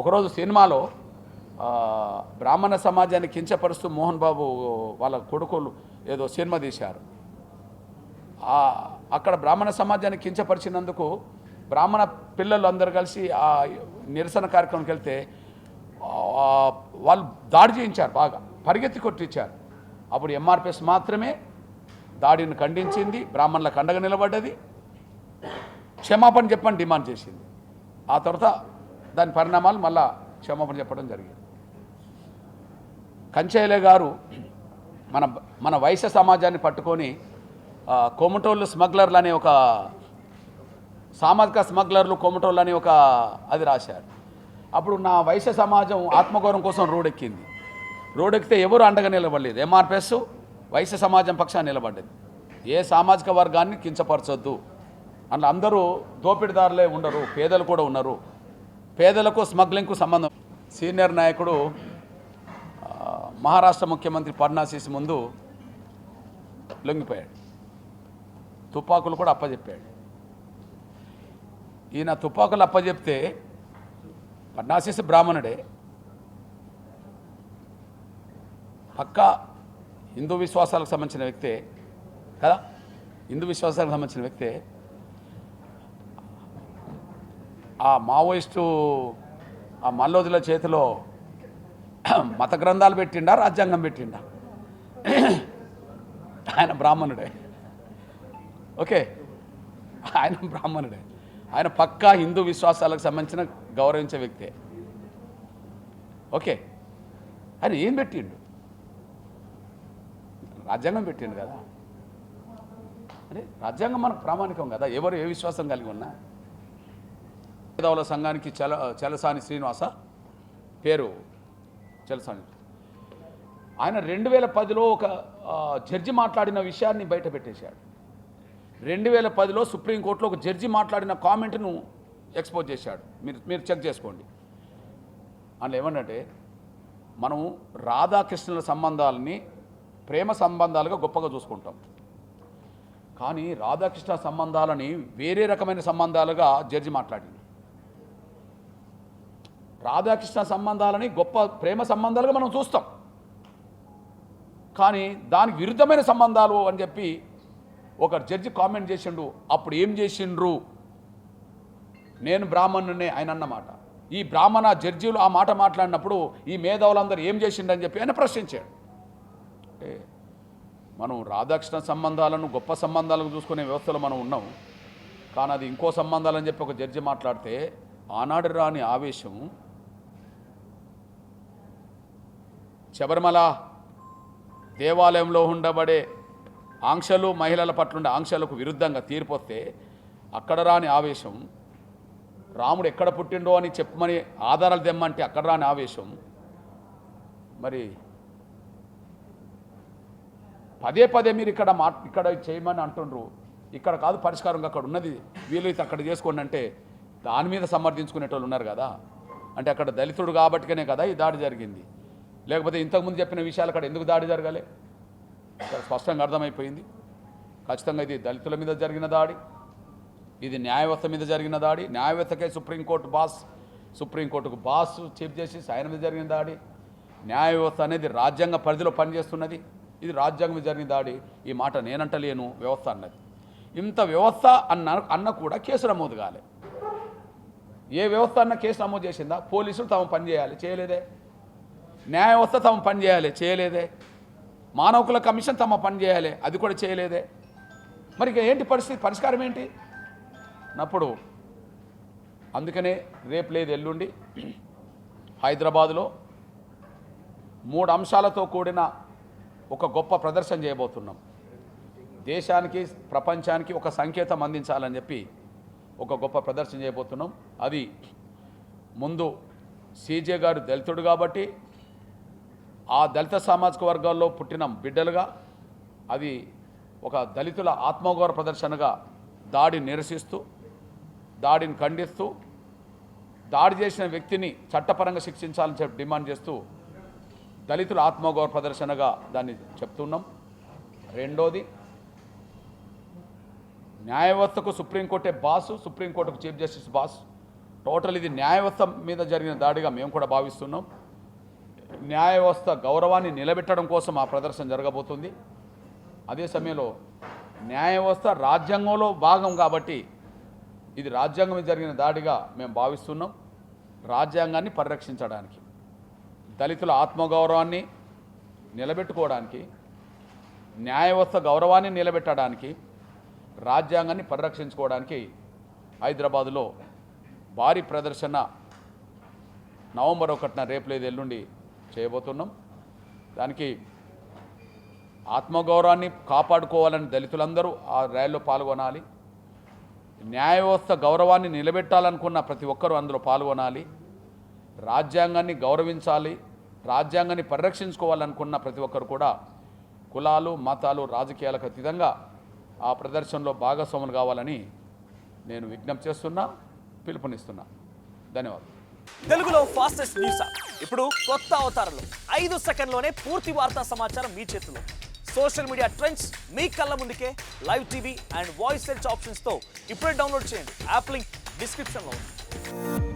ఒకరోజు సినిమాలో బ్రాహ్మణ సమాజాన్ని కించపరుస్తూ మోహన్ బాబు వాళ్ళ కొడుకులు ఏదో సినిమా తీశారు. అక్కడ బ్రాహ్మణ సమాజాన్ని కించపరిచినందుకు బ్రాహ్మణ పిల్లలు అందరు కలిసి ఆ నిరసన కార్యక్రమంకి వెళ్తే వాళ్ళు దాడి చేయించారు బాగా. పరిగెత్తి కొట్టించారు. అప్పుడు ఎంఆర్పిఎస్ మాత్రమే దాడిని ఖండించింది బ్రాహ్మణులకు అండగా నిలబడ్డది. క్షమాపణ చెప్పని డిమాండ్ చేసింది. ఆ తర్వాత దాని పరిణామాలు మళ్ళా క్షమాపణ చెప్పడం జరిగింది. కంచయ్యలే గారు మన మన వైశ్య సమాజాన్ని పట్టుకొని కోమటోళ్ళు స్మగ్లర్లు అనే ఒక సామాజిక స్మగ్లర్లు కోమటోళ్ళు అని ఒక అది రాశారు. అప్పుడు నా వైశ్య సమాజం ఆత్మగౌరవం కోసం రోడెక్కింది. రోడెక్కితే ఎవరు అండగా నిలబడలేదు. ఎంఆర్పిఎస్ వైశ్య సమాజం పక్షాన్ని నిలబడ్డది. ఏ సామాజిక వర్గాన్ని కించపరచొద్దు. అందులో అందరూ దోపిడిదారులే ఉండరు పేదలు కూడా ఉన్నారు పేదలకు స్మగ్లింగ్కు సంబంధం. సీనియర్ నాయకుడు మహారాష్ట్ర ముఖ్యమంత్రి ఫడ్నాసిస్ ముందు లొంగిపోయాడు. తుపాకులు కూడా అప్పజెప్పాడు. ఈయన తుపాకులు అప్పజెప్తే ఫడ్నాసిస్ బ్రాహ్మణుడే. పక్కా హిందూ విశ్వాసాలకు సంబంధించిన వ్యక్తే కదా? హిందూ విశ్వాసాలకు సంబంధించిన వ్యక్తే ఆ మావోయిస్టు ఆ మల్లోజుల చేతిలో మత గ్రంథాలు పెట్టిండా రాజ్యాంగం పెట్టిండా? ఆయన బ్రాహ్మణుడే. ఓకే? ఆయన బ్రాహ్మణుడే. ఆయన పక్కా హిందూ విశ్వాసాలకు సంబంధించిన గౌరవించే వ్యక్తే. ఓకే? ఆయన ఏం పెట్టిండు? రాజ్యాంగం పెట్టిండు కదా. అరే రాజ్యాంగం మనకు ప్రామాణికం కదా. ఎవరు ఏ విశ్వాసం కలిగి ఉన్నా. మేధావుల సంఘానికి చల చలసాని శ్రీనివాస పేరు. చలసాని. ఆయన రెండు వేల పదిలో ఒక జడ్జి మాట్లాడిన విషయాన్ని బయట పెట్టేశాడు. రెండు వేల పదిలో సుప్రీంకోర్టులో ఒక జడ్జి మాట్లాడిన కామెంట్ను ఎక్స్పోజ్ చేశాడు. మీరు మీరు చెక్ చేసుకోండి. అందులో ఏమన్నంటే మనము రాధాకృష్ణుల సంబంధాలని ప్రేమ సంబంధాలుగా గొప్పగా చూసుకుంటాం. కానీ రాధాకృష్ణ సంబంధాలని వేరే రకమైన సంబంధాలుగా జడ్జి మాట్లాడింది. రాధాకృష్ణ సంబంధాలని గొప్ప ప్రేమ సంబంధాలుగా మనం చూస్తాం. కానీ దానికి విరుద్ధమైన సంబంధాలు అని చెప్పి ఒక జడ్జి కామెంట్ చేసిండు. అప్పుడు ఏం చేసిండ్రు? నేను బ్రాహ్మణునే ఆయన అన్నమాట. ఈ బ్రాహ్మణ జడ్జీలు ఆ మాట మాట్లాడినప్పుడు ఈ మేధావులందరూ ఏం చేసిండని చెప్పి ఆయన ప్రశ్నించాడు. అంటే మనం రాధాకృష్ణ సంబంధాలను గొప్ప సంబంధాలను చూసుకునే వ్యవస్థలో మనం ఉన్నాం. కానీ అది ఇంకో సంబంధాలని చెప్పి ఒక జడ్జి మాట్లాడితే ఆనాడు రాని ఆవేశం శబరిమల దేవాలయంలో ఉండబడే ఆంక్షలు మహిళల పట్ల ఉండే ఆంక్షలకు విరుద్ధంగా తీరిపోతే అక్కడ రాని ఆవేశం రాముడు ఎక్కడ పుట్టిండో అని చెప్పమని ఆధారాలు తెమ్మంటే అక్కడ రాని ఆవేశం. మరి పదే పదే మీరు ఇక్కడ మా ఇక్కడ చేయమని అంటుండ్రు. ఇక్కడ కాదు పరిష్కారం అక్కడ ఉన్నది. వీలైతే అక్కడ చేసుకోండి అంటే దాని మీద సమర్థించుకునేటోళ్ళు ఉన్నారు కదా. అంటే అక్కడ దళితుడు కాబట్టికనే కదా ఈ దాడి జరిగింది. లేకపోతే ఇంతకుముందు చెప్పిన విషయాలు అక్కడ ఎందుకు దాడి జరగాలి? ఇక్కడ స్పష్టంగా అర్థమైపోయింది. ఖచ్చితంగా ఇది దళితుల మీద జరిగిన దాడి. ఇది న్యాయవ్యవస్థ మీద జరిగిన దాడి. న్యాయవ్యవస్థకే సుప్రీంకోర్టు బాస్ సుప్రీంకోర్టుకు బాస్ చీఫ్ జస్టిస్ ఆయన మీద జరిగిన దాడి. న్యాయ వ్యవస్థ అనేది రాజ్యాంగ పరిధిలో పనిచేస్తున్నది. ఇది రాజ్యాంగం జరిగిన దాడి. ఈ మాట నేనంటలేను. వ్యవస్థ అన్నది. ఇంత వ్యవస్థ అన్న అన్న కూడా కేసు నమోదు కాలే. ఏ వ్యవస్థ అన్న కేసు నమోదు చేసిందా? పోలీసులు తమ పని చేయాలి. చేయలేదే. న్యాయ వ్యవస్థ తమ పని చేయాలి. చేయలేదే. మానవకుల కమిషన్ తమ పని చేయాలి. అది కూడా చేయలేదే. మరి ఏంటి పరిస్థితి? పరిష్కారం ఏంటి? అన్నప్పుడు అందుకనే రేపు లేదు ఎల్లుండి హైదరాబాదులో మూడు అంశాలతో కూడిన ఒక గొప్ప ప్రదర్శన చేయబోతున్నాం. దేశానికి ప్రపంచానికి ఒక సంకేతం అందించాలని చెప్పి ఒక గొప్ప ప్రదర్శన చేయబోతున్నాం. అది ముందు సీజే గారు దళితుడు కాబట్టి ఆ దళిత సామాజిక వర్గాల్లో పుట్టిన బిడ్డలుగా అది ఒక దళితుల ఆత్మగౌరవ ప్రదర్శనగా దాడిని నిరసిస్తూ దాడిని ఖండిస్తూ దాడి చేసిన వ్యక్తిని చట్టపరంగా శిక్షించాలని చెప్పి డిమాండ్ చేస్తూ దళితుల ఆత్మగౌరవ ప్రదర్శనగా దాన్ని చెప్తున్నాం. రెండోది న్యాయ వ్యవస్థకు సుప్రీంకోర్టే బాసు సుప్రీంకోర్టుకు చీఫ్ జస్టిస్ బాస్. టోటల్ ఇది న్యాయవ్యవస్థ మీద జరిగిన దాడిగా మేము కూడా భావిస్తున్నాం. న్యాయ వ్యవస్థ గౌరవాన్ని నిలబెట్టడం కోసం ఆ ప్రదర్శన జరగబోతుంది. అదే సమయంలో న్యాయ వ్యవస్థ రాజ్యాంగంలో భాగం కాబట్టి ఇది రాజ్యాంగం జరిగిన దాడిగా మేము భావిస్తున్నాం. రాజ్యాంగాన్ని పరిరక్షించడానికి. దళితుల ఆత్మగౌరవాన్ని నిలబెట్టుకోవడానికి న్యాయ వ్యవస్థ గౌరవాన్ని నిలబెట్టడానికి రాజ్యాంగాన్ని పరిరక్షించుకోవడానికి హైదరాబాదులో భారీ ప్రదర్శన నవంబర్ ఒకటిన రేపు లేదు ఎల్లుండి చేయబోతున్నాం. దానికి ఆత్మగౌరవాన్ని కాపాడుకోవాలని దళితులందరూ ఆ ర్యాలీలో పాల్గొనాలి. న్యాయ వ్యవస్థ గౌరవాన్ని నిలబెట్టాలనుకున్న ప్రతి ఒక్కరూ అందులో పాల్గొనాలి. రాజ్యాంగాన్ని గౌరవించాలి రాజ్యాంగాన్ని పరిరక్షించుకోవాలనుకున్న ప్రతి ఒక్కరు కూడా కులాలు మతాలు రాజకీయాలకు అతీతంగా ఆ ప్రదర్శనలో భాగస్వాములు కావాలని నేను విజ్ఞప్తి చేస్తున్నా పిలుపునిస్తున్నా. ధన్యవాదాలు. తెలుగులో ఫాస్టెస్ట్ న్యూస్ ఇప్పుడు కొత్త అవతారంలో ఐదు సెకండ్లోనే పూర్తి వార్తా సమాచారం మీ చేతిలో. సోషల్ మీడియా ట్రెండ్స్ మీ కళ్ళ ముందుకే live TV and voice search ఆప్షన్స్తో ఇప్పుడే డౌన్లోడ్ చేయండి. యాప్ లింక్ డిస్క్రిప్షన్లో ఉంది.